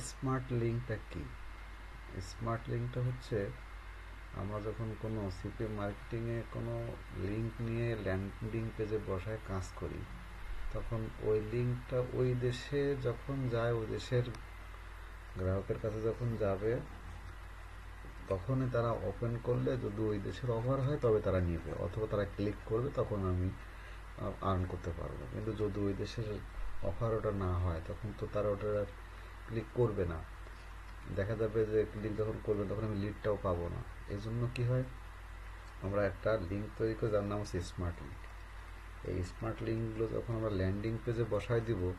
Smart লিঙ্কটা কি? Smart লিঙ্কটা হচ্ছে, আমরা যখন কোনো সিপি মার্কেটিংয়ে কোনো লিঙ্ক নিয়ে ল্যান্ডিং পেজে বসায় কাজ করি, তখন ওই লিঙ্কটা ওই দেশে যখন যায়, ওই দেশের গ্রাহকের কাছে যখন যাবে, তখনই তারা ওপেন করলে যদি ওই দেশের অফার হয়, তবে তারা নিবে। অথবা তারা ক্লিক করবে, তখন আমি আর্ন করতে পারব। কিন্তু যদি ওই দেশের অফার ওটা না হয়, তখন তো তারা ওটা ক্লিক করবে না। দেখা যাবে যে ক্লিক যখন করবে, তখন আমি লিডটাও পাবো না। এই জন্য কী হয়? আমরা একটা লিঙ্ক তৈরি করে, যার নাম হচ্ছে স্মার্ট লিঙ্ক এই স্মার্ট লিঙ্কগুলো যখন আমরা ল্যান্ডিং পেজে বসায় দিব,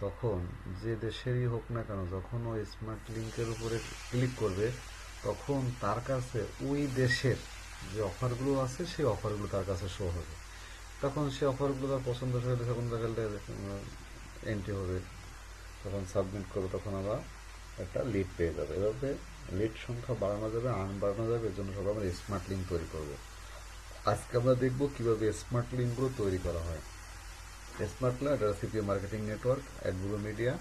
তখন যে দেশেরই হোক না কেন, যখন ওই স্মার্ট লিঙ্কের উপরে ক্লিক করবে, তখন তার কাছে ওই দেশের যে অফারগুলো আছে, সেই অফারগুলো তার কাছে শো হবে। তখন সে অফারগুলো তার পছন্দ হয়ে তখন দেখা এন্ট্রি হবে, তখন সাবমিট করবে, তখন আবার একটা লিড পেয়ে যাবে। এভাবে লিড সংখ্যা বাড়ানো যাবে আর্ন বাড়ানো যাবে, এর জন্য সবাই আমরা স্মার্ট লিঙ্ক তৈরি করব। আজকে আমরা দেখব কীভাবে স্মার্ট লিঙ্কগুলো তৈরি করা হয়। স্মার্ট লিঙ্ক এটা সিপিএ মার্কেটিং নেটওয়ার্ক অ্যাডগুলো মিডিয়া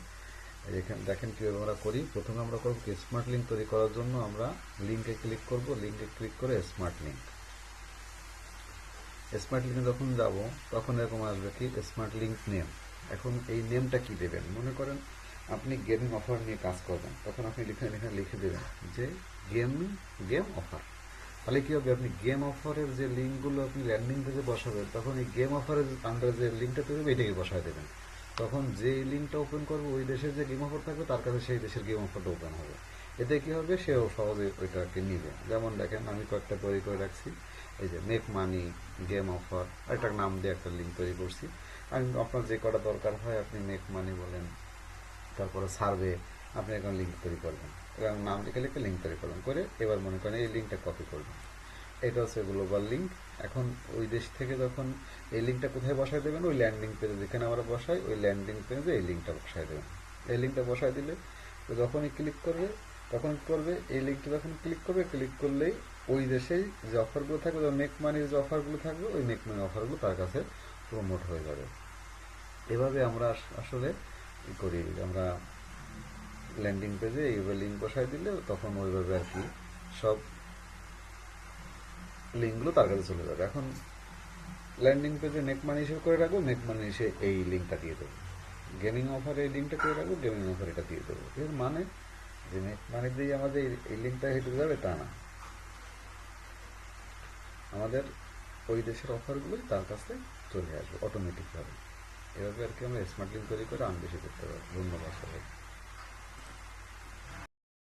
এখানে দেখেন কীভাবে আমরা করি। প্রথমে আমরা করব স্মার্ট লিঙ্ক তৈরি করার জন্য আমরা লিঙ্কে ক্লিক করব। লিঙ্কে ক্লিক করে স্মার্ট লিঙ্ক স্মার্ট লিঙ্কে যখন যাব, তখন এরকম আসবে কি স্মার্ট লিঙ্ক নেম এখন এই নেমটা কি দেবেন? মনে করেন আপনি গেমিং অফার নিয়ে কাজ করবেন, তখন আপনি লিখে লিখে লিখে দেবেন যে গেমিং গেম অফার তাহলে কী হবে? আপনি গেম অফারের যে লিঙ্কগুলো আপনি ল্যান্ডিং পেজে বসাবেন, তখন এই গেম অফারের আন্ডারে যে লিঙ্কটা তৈরি হবে এটাকে বসায় দেবেন। তখন যে লিঙ্কটা ওপেন করবে, ওই দেশের যে গেম অফার থাকবে, তার কাছে সেই দেশের গেম অফারটা ওপেন হবে। এতে কি হবে? সেও সহজে ওইটাকে নিবে। যেমন দেখেন, আমি কয়েকটা তৈরি করে রাখছি। এই যে মেক মানি গেম অফার একটা নাম দিয়ে একটা লিঙ্ক তৈরি করছি। আমি আপনার যে কটা দরকার হয়, আপনি মেক মানি বলেন, তারপরে সার্ভে আপনি এখন লিঙ্ক তৈরি করবেন। এবং নাম লিখে লিখে লিঙ্ক তৈরি করবেন। করে এবার মনে করেন এই লিঙ্কটা কপি করবেন। এটা হচ্ছে গ্লোবাল লিঙ্ক এখন ওই দেশ থেকে যখন এই লিঙ্কটা কোথায় বসায় দেবেন? ওই ল্যান্ডিং পেজে যেখানে আমরা বসাই, ওই ল্যান্ডিং পেজে এই লিঙ্কটা বসায় দেবেন। এই লিঙ্কটা বসায় দিলে যখনই ক্লিক করবে তখন করবে, এই লিঙ্কটা যখন ক্লিক করবে ক্লিক করলেই ওই দেশেই যে অফারগুলো থাকবে মেক মানির যে অফারগুলো থাকবে, ওই মেক মানি অফারগুলো তার কাছে প্রমোট হয়ে যাবে। এভাবে আমরা আসলে করি, আমরা ল্যান্ডিং পেজে এইভাবে লিঙ্ক বসাই দিলে তখন ওইভাবে আর কি সব লিঙ্কগুলো তার কাছে চলে যাবে। এখন ল্যান্ডিং পেজে মেক মানি হিসেবে করে রাখব মেক মানি হিসেবে এই লিঙ্কটা দিয়ে দেবো। গেমিং অফার এই লিঙ্কটা করে রাখব গেমিং অফার এটা দিয়ে দেবো। এর মানে যে নেট মানি দিয়ে আমাদের এই লিঙ্কটা হেঁটে যাবে তা না। আমাদের ওই দেশের অফারগুলোই তার কাছে চলে আসবে অটোমেটিকভাবে এভাবে আর কি আমরা স্মার্ট লিঙ্ক তৈরি করে আন বেশি করতে পারব। ধন্যবাদ সবাই